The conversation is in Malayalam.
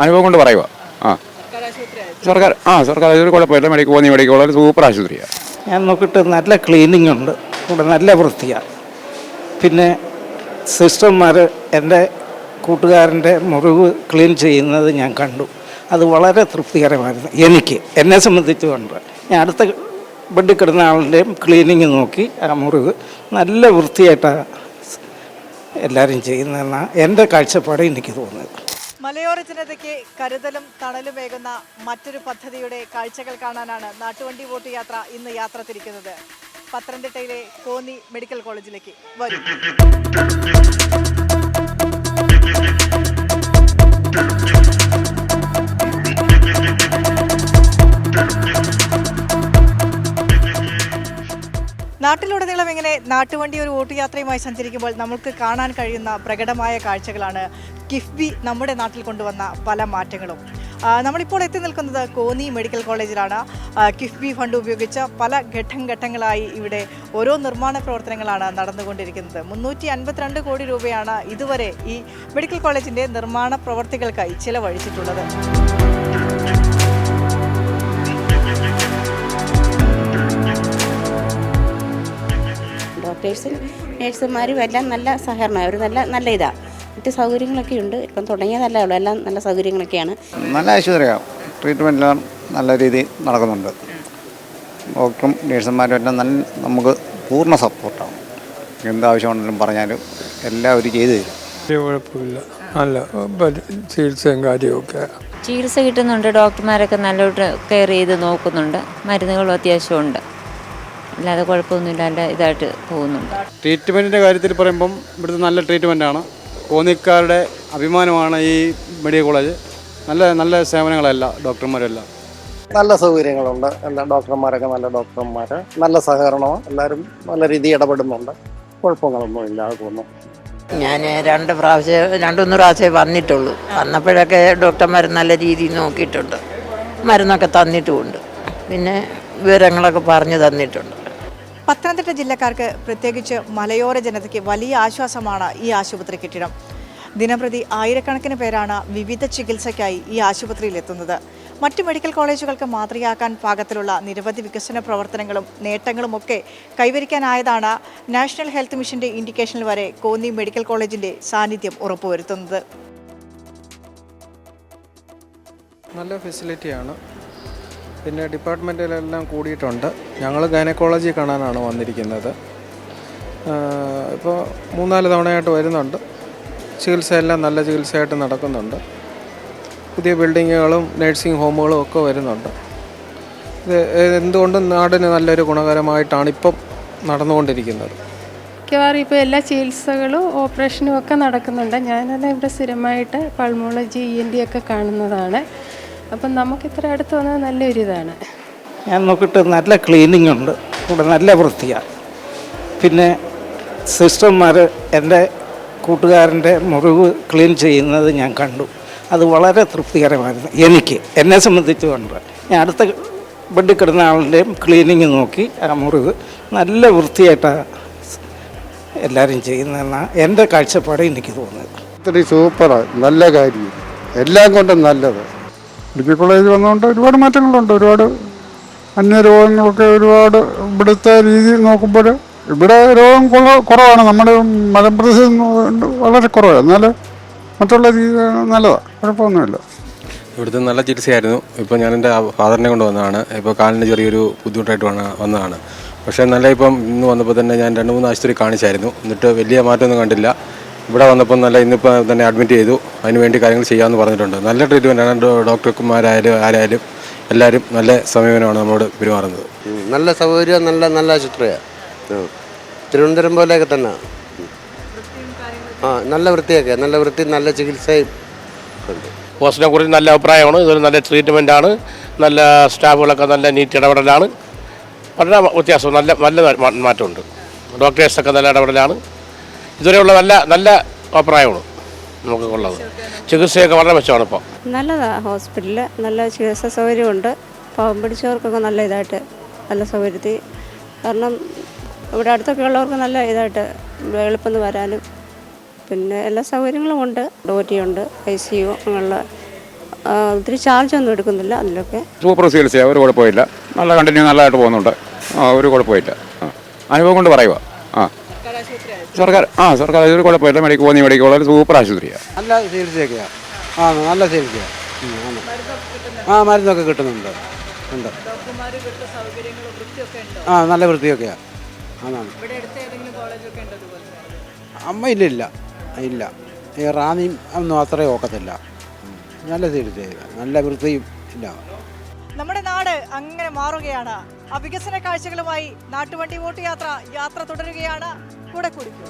അനുഭവം കൊണ്ട് പറയുക ആ. സർക്കാർ ആ സർക്കാർ ആശുപത്രി കുഴപ്പമില്ല. മെഡിക്കൽ പോകുന്ന മെഡിക്കൽ കോളേജ് സൂപ്പർ ആശുപത്രിയാണ് ഞാൻ നോക്കിയിട്ട് നല്ല ക്ലീനിങ് ഉണ്ട്. ഇവിടെ നല്ല വൃത്തിയാണ് പിന്നെ സിസ്റ്റർമാർ എന്റെ കൂട്ടുകാരന്റെ മുറിവ് ക്ലീൻ ചെയ്യുന്നത് ഞാൻ കണ്ടു. അത് വളരെ തൃപ്തികരമായിരുന്നു. എനിക്ക് എന്നെ സംബന്ധിച്ച് കൊണ്ട്. ഞാൻ അടുത്ത ബെഡ് കിടന്ന ആളുടെയും ക്ലീനിങ് നോക്കി ആ മുറിവ് നല്ല വൃത്തിയായിട്ടാണ് എല്ലാവരും ചെയ്യുന്നതെന്നാണ് എന്റെ കാഴ്ചപ്പാട് എനിക്ക് തോന്നുന്നത് മലയോര ജനതയ്ക്ക് കരുതലും തണലുമേകുന്ന മറ്റൊരു പദ്ധതിയുടെ കാഴ്ചകൾ കാണാനാണ് നാട്ടുവണ്ടി വോട്ട് യാത്ര ഇന്ന് യാത്ര തിരിക്കുന്നത്. പത്തനംതിട്ടയിലെ കോന്നി മെഡിക്കൽ കോളേജിലേക്ക് വരും. ഇങ്ങനെ നാട്ടുവണ്ടി ഒരു ഓട്ടുയാത്രയുമായി സഞ്ചരിക്കുമ്പോൾ നമുക്ക് കാണാൻ കഴിയുന്ന പ്രകടമായ കാഴ്ചകളാണ് കിഫ്ബി നമ്മുടെ നാട്ടിൽ കൊണ്ടുവന്ന പല മാറ്റങ്ങളും. നമ്മളിപ്പോൾ എത്തി നിൽക്കുന്നത് കോന്നി മെഡിക്കൽ കോളേജിലാണ്. കിഫ്ബി ഫണ്ട് ഉപയോഗിച്ച പല ഘട്ടം ഘട്ടങ്ങളായി ഇവിടെ ഓരോ നിർമ്മാണ പ്രവർത്തനങ്ങളാണ് നടന്നുകൊണ്ടിരിക്കുന്നത്. മുന്നൂറ്റി അൻപത്തിരണ്ട് കോടി രൂപയാണ് ഇതുവരെ ഈ മെഡിക്കൽ കോളേജിന്റെ നിർമ്മാണ പ്രവർത്തികൾക്കായി ചിലവഴിച്ചിട്ടുള്ളത്. ഡോക്ടേഴ്സും നേഴ്സുമാരും എല്ലാം നല്ല സഹകരണം അവർ നല്ല നല്ല ഇതാണ് മറ്റ് സൗകര്യങ്ങളൊക്കെ ഉണ്ട്. ഇപ്പം തുടങ്ങിയതല്ലേ ഉള്ളൂ. എല്ലാം നല്ല സൗകര്യങ്ങളൊക്കെയാണ്. നല്ല ആശുപത്രിയാണ് ട്രീറ്റ്മെന്റ് എല്ലാം നല്ല രീതിയിൽ നടക്കുന്നുണ്ട്. ഡോക്ടറും നേഴ്സുമാരും എല്ലാം നല്ല നമുക്ക് പൂർണ സപ്പോർട്ടാണ്. എന്താവശ്യമുണ്ടെങ്കിലും പറഞ്ഞാലും എല്ലാം അവർ ചെയ്തു തരും. വലിയ കുഴപ്പമില്ല. നല്ല ചികിത്സയും കാര്യമൊക്കെ ചികിത്സ കിട്ടുന്നുണ്ട്. ഡോക്ടർമാരൊക്കെ നല്ലോട്ട് കെയർ ചെയ്ത് നോക്കുന്നുണ്ട്. മരുന്നുകളും അത്യാവശ്യമുണ്ട്. അല്ലാതെ കുഴപ്പമൊന്നുമില്ലാണ്ട് ഇതായിട്ട് പോകുന്നുണ്ട്. ട്രീറ്റ്മെന്റിന്റെ കാര്യത്തിൽ പറയുമ്പം ഇവിടുത്തെ നല്ല ട്രീറ്റ്മെന്റാണ് കോന്നിക്കാരുടെ അഭിമാനമാണ് ഈ മെഡിക്കൽ കോളേജ്. നല്ല നല്ല സേവനങ്ങളല്ല ഡോക്ടർമാരെല്ലാം. നല്ല സൗകര്യങ്ങളുണ്ട്. എല്ലാ ഡോക്ടർമാരൊക്കെ നല്ല ഡോക്ടർമാർ നല്ല സഹകരണമാണ് എല്ലാവരും നല്ല രീതിയിൽ ഇടപെടുന്നുണ്ട്. കുഴപ്പങ്ങളൊന്നും ഇല്ലാതെ പോകുന്നു. ഞാൻ രണ്ട് പ്രാവശ്യം രണ്ടൊന്ന് പ്രാവശ്യമേ വന്നിട്ടുള്ളൂ. വന്നപ്പോഴൊക്കെ ഡോക്ടർമാർ നല്ല രീതിയിൽ നോക്കിയിട്ടുണ്ട്. മരുന്നൊക്കെ തന്നിട്ടുമുണ്ട്. പിന്നെ വിവരങ്ങളൊക്കെ പറഞ്ഞു തന്നിട്ടുണ്ട്. പത്തനംതിട്ട ജില്ലക്കാർക്ക് പ്രത്യേകിച്ച് മലയോര ജനതയ്ക്ക് വലിയ ആശ്വാസമാണ് ഈ ആശുപത്രി കെട്ടിടം. ദിനംപ്രതി ആയിരക്കണക്കിന് പേരാണ് വിവിധ ചികിത്സയ്ക്കായി ഈ ആശുപത്രിയിൽ എത്തുന്നത്. മറ്റു മെഡിക്കൽ കോളേജുകൾക്ക് മാതൃകയാക്കാൻ പാകത്തിലുള്ള നിരവധി വികസന പ്രവർത്തനങ്ങളും നേട്ടങ്ങളും നേട്ടങ്ങളുമൊക്കെ കൈവരിക്കാനായതാണ് നാഷണൽ ഹെൽത്ത് മിഷന്റെ ഇൻഡിക്കേഷനിൽ വരെ കോന്നി മെഡിക്കൽ കോളേജിന്റെ സാന്നിധ്യം ഉറപ്പുവരുത്തുന്നത്. നല്ല ഫെസിലിറ്റിയാണ്. പിന്നെ ഡിപ്പാർട്ട്മെന്റിലെല്ലാം കൂടിയിട്ടുണ്ട്. ഞങ്ങൾ ഗൈനക്കോളജി കാണാനാണ് വന്നിരിക്കുന്നത്. ഇപ്പോൾ മൂന്നാൽ തവണയായിട്ട് വരുന്നുണ്ട്. ചികിത്സയെല്ലാം നല്ല ചികിത്സയായിട്ട് നടക്കുന്നുണ്ട്. പുതിയ ബിൽഡിങ്ങുകളും നേഴ്സിംഗ് ഹോമുകളും ഒക്കെ വരുന്നുണ്ട്. ഇത് എന്തുകൊണ്ടും നാടിന് നല്ലൊരു ഗുണകരമായിട്ടാണ് ഇപ്പം നടന്നുകൊണ്ടിരിക്കുന്നത്. മിക്കവാറും ഇപ്പോൾ എല്ലാ ചികിത്സകളും ഓപ്പറേഷനും ഒക്കെ നടക്കുന്നുണ്ട്. ഞാനെല്ലാം ഇവിടെ സ്ഥിരമായിട്ട് പൾമോളജി ഇ എൻ ഡി ഒക്കെ കാണുന്നതാണ്. അപ്പം നമുക്ക് ഇത്ര അടുത്ത് വന്നത് നല്ലൊരു ഇതാണ് ഞാൻ നോക്കിയിട്ട് നല്ല ക്ലീനിങ് ഉണ്ട്. ഇവിടെ നല്ല വൃത്തിയാണ് പിന്നെ സിസ്റ്റർമാർ എന്റെ കൂട്ടുകാരന്റെ മുറിവ് ക്ലീൻ ചെയ്യുന്നത് ഞാൻ കണ്ടു. അത് വളരെ തൃപ്തികരമായിരുന്നു. എനിക്ക് എന്നെ സംബന്ധിച്ച് കൊണ്ട് ഞാൻ അടുത്ത ബെഡ് കിടന്ന ആളുടെയും ക്ലീനിങ് നോക്കി ആ മുറിവ് നല്ല വൃത്തിയായിട്ടാണ് എല്ലാവരും ചെയ്യുന്നതെന്നാണ് എന്റെ കാഴ്ചപ്പാട് എനിക്ക് തോന്നുന്നത് ഒത്തിരി സൂപ്പറാണ് നല്ല കാര്യം. എല്ലാം കൊണ്ടും നല്ലത്. മെഡിക്കൽ കോളേജ് വന്നതുകൊണ്ട് ഒരുപാട് മാറ്റങ്ങളുണ്ട്. ഒരുപാട് അന്യ രോഗങ്ങളൊക്കെ ഒരുപാട് ഇവിടുത്തെ രീതി നോക്കുമ്പോൾ ഇവിടെ രോഗം കുറവാണ്. നമ്മുടെ മലപ്രദേശം വളരെ കുറവാണ് എന്നാൽ മറ്റുള്ള രീതി നല്ലതാണ് കുഴപ്പമൊന്നുമില്ല. ഇവിടുത്തെ നല്ല ചികിത്സയായിരുന്നു. ഇപ്പോൾ ഞാൻ എന്റെ ഫാദറിനെ കൊണ്ട് വന്നതാണ്. ഇപ്പോൾ കാലിന് ചെറിയൊരു ബുദ്ധിമുട്ടായിട്ട് വന്നതാണ്. പക്ഷേ നല്ല ഇപ്പം ഇന്ന് വന്നപ്പോൾ തന്നെ ഞാൻ രണ്ട് മൂന്ന് ആശുപത്രി കാണിച്ചായിരുന്നു. എന്നിട്ട് വലിയ മാറ്റമൊന്നും കണ്ടില്ല. ഇവിടെ വന്നപ്പോൾ നല്ല ഇന്നിപ്പോൾ തന്നെ അഡ്മിറ്റ് ചെയ്തു. അതിന് വേണ്ടി കാര്യങ്ങൾ ചെയ്യാമെന്ന് പറഞ്ഞിട്ടുണ്ട്. നല്ല ട്രീറ്റ്മെന്റാണ് ഡോക്ടർമാരായാലും ആരായാലും എല്ലാവരും നല്ല സമീപനമാണ് നമ്മളോട് പെരുമാറുന്നത്. നല്ല സൗകര്യം നല്ല നല്ല ആശുപത്രിയാണ് തിരുവനന്തപുരം പോലെയൊക്കെ തന്നെ. ആ നല്ല വൃത്തിയൊക്കെ നല്ല വൃത്തി നല്ല ചികിത്സയും ഉണ്ട്. ഹോസ്പിറ്റലിനെ കുറിച്ച് നല്ല അഭിപ്രായമാണ്. ഇതൊരു നല്ല ട്രീറ്റ്മെന്റ് ആണ്. നല്ല സ്റ്റാഫുകളൊക്കെ നല്ല നീറ്റ് ഇടപെടലാണ്. വളരെ വ്യത്യാസം. നല്ല നല്ല മാറ്റമുണ്ട്. ഡോക്ടേഴ്സൊക്കെ നല്ല ഇടപെടലാണ്. ഇതുവരെയുള്ള നല്ല നല്ല അഭിപ്രായമാണ് നമുക്ക് ഉള്ളത് ചികിത്സയൊക്കെ വളരെ മെച്ചമാണ് ഇപ്പോൾ നല്ലതാണ് ഹോസ്പിറ്റലിൽ നല്ല ചികിത്സാ സൗകര്യമുണ്ട്. പാവം പിടിച്ചവർക്കൊക്കെ നല്ല ഇതായിട്ട് നല്ല സൗകര്യത്തിൽ. കാരണം ഇവിടെ അടുത്തൊക്കെ ഉള്ളവർക്ക് നല്ല ഇതായിട്ട് എളുപ്പം വരാനും. പിന്നെ എല്ലാ സൗകര്യങ്ങളും ഉണ്ട്. ഡോറ്റിയുണ്ട് ഐ സി യു അങ്ങനെയുള്ള ഒത്തിരി ചാർജ് ഒന്നും എടുക്കുന്നില്ല അതിലൊക്കെ. സൂപ്പർ ചികിത്സയാണ് ഒരു കുഴപ്പമില്ല നല്ല കണ്ടിന്യൂ നല്ലതായിട്ട് പോകുന്നുണ്ട്. ആ ഒരു കുഴപ്പമില്ല അനുഭവം കൊണ്ട് പറയുക സർക്കാർ ആ സർക്കാർ ഒരു കുഴപ്പമില്ല. മെഡിക്കൽ പോകുന്ന മെഡിക്കൽ കോളേജ് സൂപ്പർ ആശുപത്രിയാണ്. നല്ല ചികിത്സയൊക്കെയാണ് ആ നല്ല ചികിത്സയാണ് ആ മരുന്നൊക്കെ കിട്ടുന്നുണ്ട്. ഉണ്ട്. ആ നല്ല വൃത്തിയൊക്കെയാണ് ആണാണ്. അമ്മ ഇല്ല ഇല്ല. ഇല്ല. ഈ റാന്നിയും ഒന്നും അത്രയും ഒക്കത്തില്ല. നല്ല ചികിത്സയില്ല നല്ല വൃത്തിയും ഇല്ല. അങ്ങനെ മാറുകയാണ്. ആ വികസന കാഴ്ചകളുമായി നാട്ടുവണ്ടി വോട്ട് യാത്ര യാത്ര തുടരുകയാണ്. കൂടെ കുടിക്കും